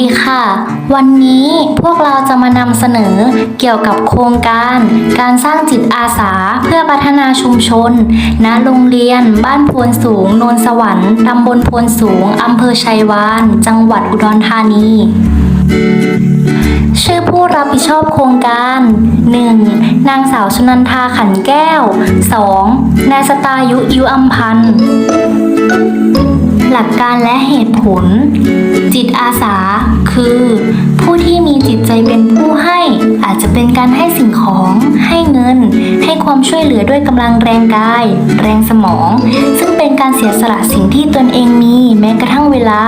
ดีค่ะ วันนี้พวกเราจะมานำเสนอเกี่ยวกับโครงการ การสร้างจิตอาสาเพื่อพัฒนาชุมชน ณ โรงเรียนบ้านโพนสูง โนนสวรรค์ตำบลโพนสูงอำเภอชัยวาน จังหวัดอุดรธานีชื่อผู้รับผิดชอบโครงการ 1. นางสาวชนันทาขันแก้ว 2. นายสตายุอิวอัมพันธ์หลักการและเหตุผล จิตอาสา คือ ผู้ที่มีจิตใจเป็นผู้ให้ อาจจะเป็นการให้สิ่งของ ให้เงิน ให้ความช่วยเหลือด้วยกำลังแรงกาย แรงสมอง ซึ่งเป็นการเสียสละสิ่งที่ตนเองมี แม้กระทั่งเวลา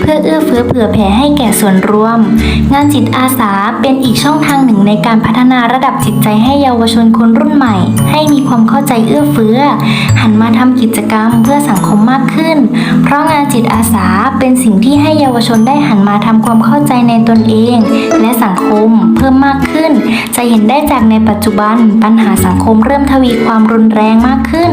เพื่อเอื้อเฟื้อเผื่อแผ่ให้แก่ส่วนรวม งานจิตอาสาเป็นอีกช่องทางหนึ่งในการพัฒนาระดับจิตใจให้เยาวชนคนรุ่นใหม่ ให้มีความเข้าใจเอื้อเฟื้อ หันมาทำกิจกรรมเพื่อสังคมมากขึ้น เพราะงานจิตอาสาเป็นสิ่งที่ให้เยาวชนได้หันมาทำความเข้าใจในตนเอง และสังคมเพิ่มมากขึ้น จะเห็นได้จากในปัจจุบันปัญหาสังคมเริ่มทวีความรุนแรงมากขึ้น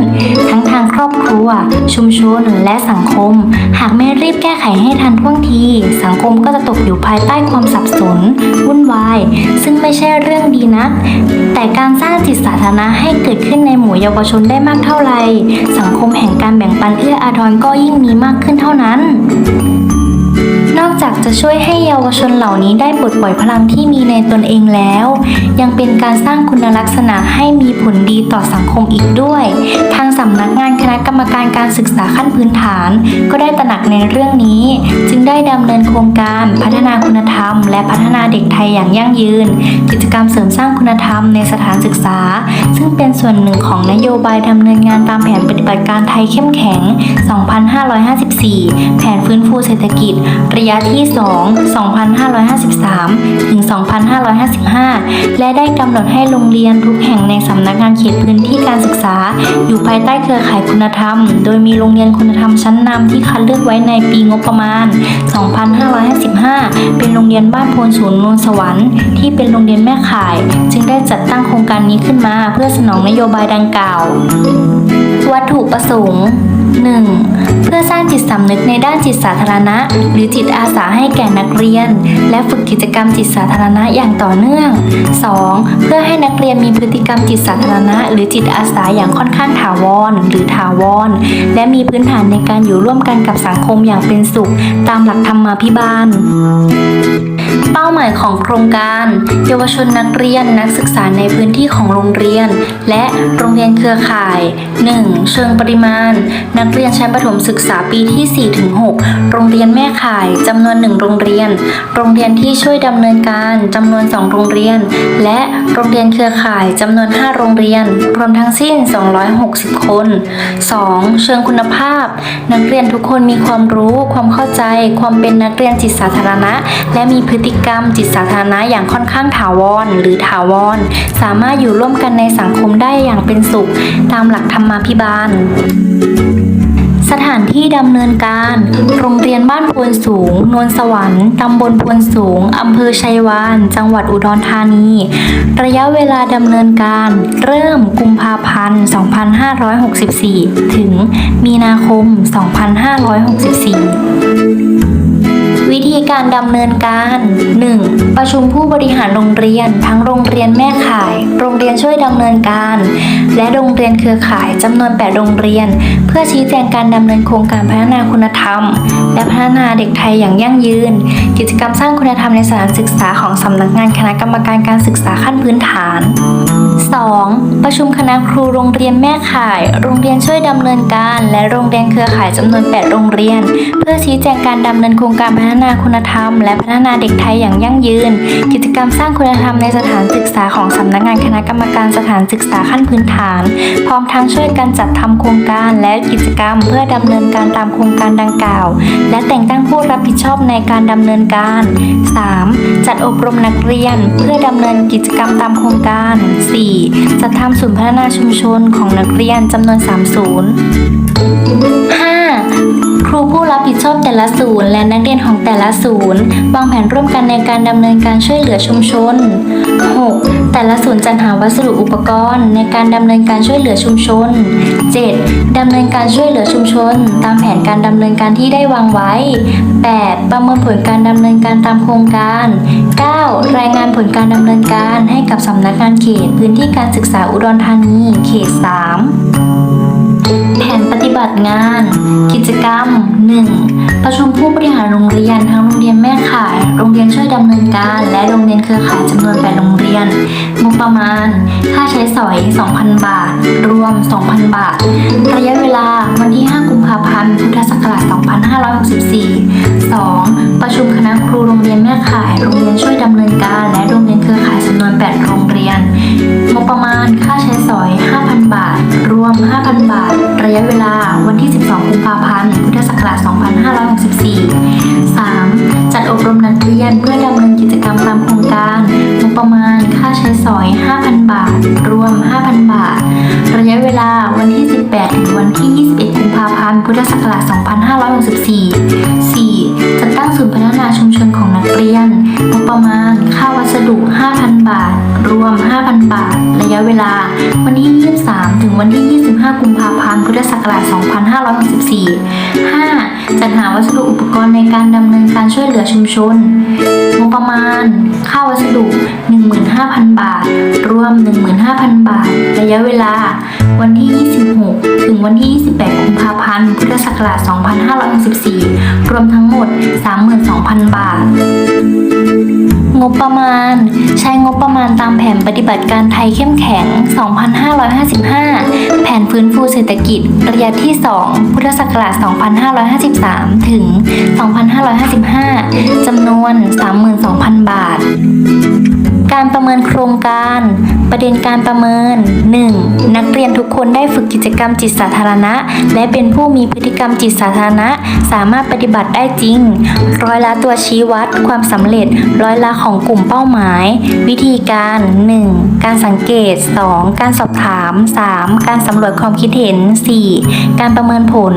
ทั้งทางครอบครัว ชุมชนและสังคม หากไม่รีบแก้ไขให้ทันท่วงที สังคมก็จะตกอยู่ภายใต้ความสับสนวุ่นวาย ซึ่งไม่ใช่เรื่องดีนัก แต่การสร้างจิตสาธารณะให้เกิดขึ้นในหมู่เยาวชนได้มากเท่าไหร่ สังคมแห่งการแบ่งปันเอื้ออาทรก็ยิ่งมีมากขึ้นเท่านั้น นอกจากจะช่วยให้เยาวชนเหล่านี้ได้ปลดปล่อยพลังที่มีในตนเองแล้ว ยังเป็นการสร้างคุณลักษณะให้มีผลดีต่อสังคมอีกด้วย ทางสำนักงานคณะกรรมการการศึกษาขั้นพื้นฐาน ก็ได้ตระหนักในเรื่องนี้ จึงได้ดำเนินโครงการพัฒนาคุณธรรม และพัฒนาเด็กไทยอย่างยั่งยืน กิจกรรมเสริมสร้างคุณธรรมในสถานศึกษา ซึ่งเป็นส่วนหนึ่งของนโยบายดำเนินงานตามแผนปฏิบัติการไทยเข้มแข็ง 2554 แผนฟื้นฟูเศรษฐกิจ ระยะที่ 2 2553 ถึง 2555 และได้กำหนดให้โรงเรียนทุกแห่งในสำนักงานเขตพื้นที่การศึกษา อยู่ภายใต้เครือข่ายคุณธรรม โดยมีโรงเรียนคุณธรรมชั้นนำที่คัดเลือกไว้ในปีงบประมาณ 2555 เป็นโรงเรียนบ้านโพนศูนย์นนสวรรค์ที่เป็นโรงเรียนแม่ข่าย จึงได้จัดตั้งโครงการนี้ขึ้นมา เพื่อสนองนโยบายดังกล่าว วัตถุประสงค์ 1. เพื่อสร้างจิตสำนึกในด้านจิตสาธารณะ หรือจิตอาสาให้แก่นักเรียน และฝึกกิจกรรมจิตสาธารณะอย่างต่อเนื่อง 2. เพื่อให้นักเรียนมีพฤติกรรมจิตสาธารณะ หรือจิตอาสาอย่างค่อนข้างถาวร หรือถาวร และมีพื้นฐานในการอยู่ร่วมกันกับสังคมอย่างเป็นสุข ตามหลักธรรมาภิบาล เป้าหมายของโครงการ เยาวชนนักเรียนนักศึกษาในพื้นที่ของโรงเรียน และโรงเรียนเครือข่าย 1. เชิงปริมาณ นักเรียนชั้นประถมศึกษาปีที่ 4-6 โรงเรียนแม่ข่ายจำนวน 1 โรงเรียน โรงเรียนที่ช่วยดำเนินการจำนวน 2 โรงเรียน และโรงเรียนเครือข่ายจำนวน 5 โรงเรียน รวมทั้งสิ้น 260 คน 2. เชิงคุณภาพ นักเรียนทุกคนมีความรู้ ความเข้าใจ ความเป็นนักเรียนจิตสาธารณะ และมีพฤติกรรมจิตสาธารณะอย่างค่อนข้างถาวรหรือถาวร สามารถอยู่ร่วมกันในสังคมได้อย่างเป็นสุข ตามหลักธรรมาภิบาลสถานที่ดำเนินการ โรงเรียนบ้านพวนสูง นวลสวรรค์ ตำบลพวนสูง อำเภอชัยวาน จังหวัดอุดรธานี ระยะเวลาดำเนินการ เริ่มกุมภาพันธ์ 2564 ถึงมีนาคม 2564 วิธีการดำเนินการ 1. ประชุมผู้บริหารโรงเรียน ทั้งโรงเรียนแม่ข่าย โรงเรียนช่วยดำเนินการ และโรงเรียนเครือข่ายจำนวน 8 โรงเรียน เพื่อชี้แจงการดำเนินโครงการพัฒนาคุณธรรม และพัฒนาเด็กไทยอย่างยั่งยืน กิจกรรมสร้างคุณธรรมในสถานศึกษาของสำนักงานคณะกรรมการการศึกษาขั้นพื้นฐาน 2. ประชุมคณะครูโรงเรียนแม่ข่าย โรงเรียนช่วยดำเนินการ และโรงเรียนเครือข่ายจำนวน 8 โรงเรียน เพื่อชี้แจงการดำเนินโครงการพัฒนาคุณธรรม และพัฒนาเด็กไทยอย่างยั่งยืน กิจกรรมสร้างคุณธรรมในสถานศึกษาของสำนักงานคณะกรรมการสถานศึกษาขั้นพื้นฐาน พร้อมทั้งช่วยกันจัดทำโครงการและกิจกรรมเพื่อดำเนินการตามโครงการดังกล่าว และแต่งตั้งผู้รับผิดชอบในการดำเนินการ 3. จัดอบรมนักเรียนเพื่อดำเนินกิจกรรมตามโครงการ 4. จัดทำศูนย์พัฒนาชุมชนของนักเรียนจำนวน 3 ศูนย์ ผิดชอบแต่ละศูนย์ และนักเรียนของแต่ละศูนย์วางแผนร่วมกันในการดำเนินการช่วยเหลือชุมชน 6. แต่ละศูนย์จัดหาวัสดุอุปกรณ์ ในการดำเนินการช่วยเหลือชุมชน 7. ดำเนินการช่วยเหลือชุมชน ตามแผนการดำเนินการที่ได้วางไว้ 8. ประเมินผลการดำเนินการตามโครงการ 9. รายงานผลการดำเนินการให้กับสำนักงานเขตพื้นที่การศึกษาอุดรธานีเขต 3 บัติงาน กิจกรรม 1. ประชุมผู้บริหารโรงเรียนทั้งโรงเรียนแม่ข่ายโรงเรียนช่วยดำเนินการ และโรงเรียนเครือข่ายจำนวน8โรงเรียนงบประมาณ ค่าใช้สอย 2,000 บาท รวม 2,000 บาท ระยะเวลาวันที่ 5 กุมภาพันธ์ พุทธศักราช 2564 2. ประชุมคณะครูโรงเรียนแม่ข่ายโรงเรียนช่วยดำเนินการ และโรงเรียนเครือข่ายจำนวน 8 โรงเรียนงบประมาณ ค่าใช้สอย 5,000 บาท รวม 5,000 บาท ระยะเวลาวันที่ 12 กุมภาพันธ์ พุทธศักราช 2564 3. จัดอบรมนักเรียนเพื่อดำเนินกิจกรรมตามโครงการงบประมาณค่าใช้สอย 5,000 บาท รวม 5,000 บาท ระยะเวลาวันที่ 18 ถึงวันที่ 21 กุมภาพันธ์ พุทธศักราช 2564 4. จัดตั้งศูนย์พัฒนาชุมชนของนักเรียนงบประมาณค่าวัสดุ 5,000 บาท รวม 5,000 บาท ระยะเวลาวันที่ 23 ถึงวันที่ 25 กุมภาพันธ์ พุทธศักราช 2564 5. จัดหาวัสดุอุปกรณ์ในการดำเนินการช่วยเหลือชุมชน งบประมาณ ค่าวัสดุ 15,000 บาท รวม 15,000 บาท ระยะเวลา วันที่ 26 ถึงวันที่ 28 กุมภาพันธ์ พุทธศักราช 2564 รวมทั้งหมด 32,000 บาทงบประมาณ ใช้งบประมาณตามแผนปฏิบัติการไทยเข้มแข็ง 2555 แผนฟื้นฟูเศรษฐกิจระยะที่ 2 พุทธศักราช 2553 ถึง 2555 จำนวน 32,000 บาท การประเมินโครงการ ประเด็นการประเมิน 1. นักเรียนทุกคนได้ฝึกกิจกรรมจิตสาธารณะ และเป็นผู้มีพฤติกรรมจิตสาธารณะ สามารถปฏิบัติได้จริง ร้อยละตัวชี้วัด ความสำเร็จ ร้อยละของกลุ่มเป้าหมาย วิธีการ 1. การสังเกต 2. การสอบถาม 3. การสำรวจความคิดเห็น 4. การประเมินผล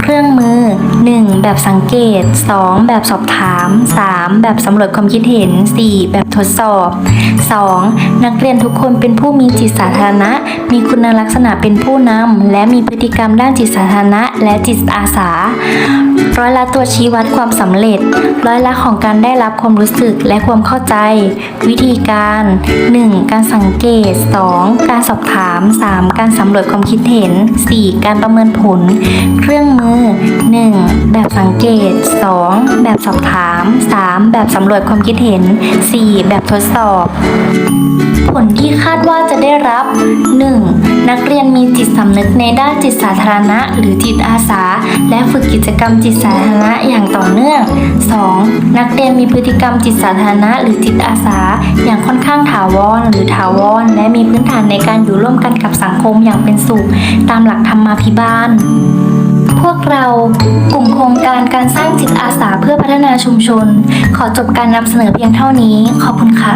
เครื่องมือ 1. แบบสังเกต 2. แบบสอบถาม 3. แบบสำรวจความคิดเห็น 4. แบบทดสอบ 2. นักเรียนทุกคนเป็นผู้มีจิตสาธารณะ มีคุณลักษณะเป็นผู้นำ และมีพฤติกรรมด้านจิตสาธารณะ และจิตอาสา ร้อยละตัวชี้วัดความสำเร็จ ร้อยละของการได้รับความรู้สึกและความเข้าใจ วิธีการ 1. การสังเกต 2. การสอบถาม 3. การสำรวจความคิดเห็น 4. การประเมินผล เครื่องมือ 1. แบบสังเกต 2. แบบสอบถาม 3. แบบสำรวจความคิดเห็น 4. แบบทดสสอบ ผลที่คาดว่าจะได้รับ 1. นักเรียนมีจิตสำนึกในด้านจิตสาธารณะ หรือจิตอาสา และฝึกกิจกรรมจิตสาธารณะอย่างต่อเนื่อง 2. นักเรียนมีพฤติกรรมจิตสาธารณะ หรือจิตอาสา อย่างค่อนข้างถาวรหรือถาวร และมีพื้นฐานในการอยู่ร่วมกันกับสังคมอย่างเป็นสุข ตามหลักธรรมาภิบาล พวกเรากลุ่มโครงการการสร้างจิตอาสาเพื่อพัฒนาชุมชน ขอจบการนำเสนอเพียงเท่านี้ ขอบคุณค่ะ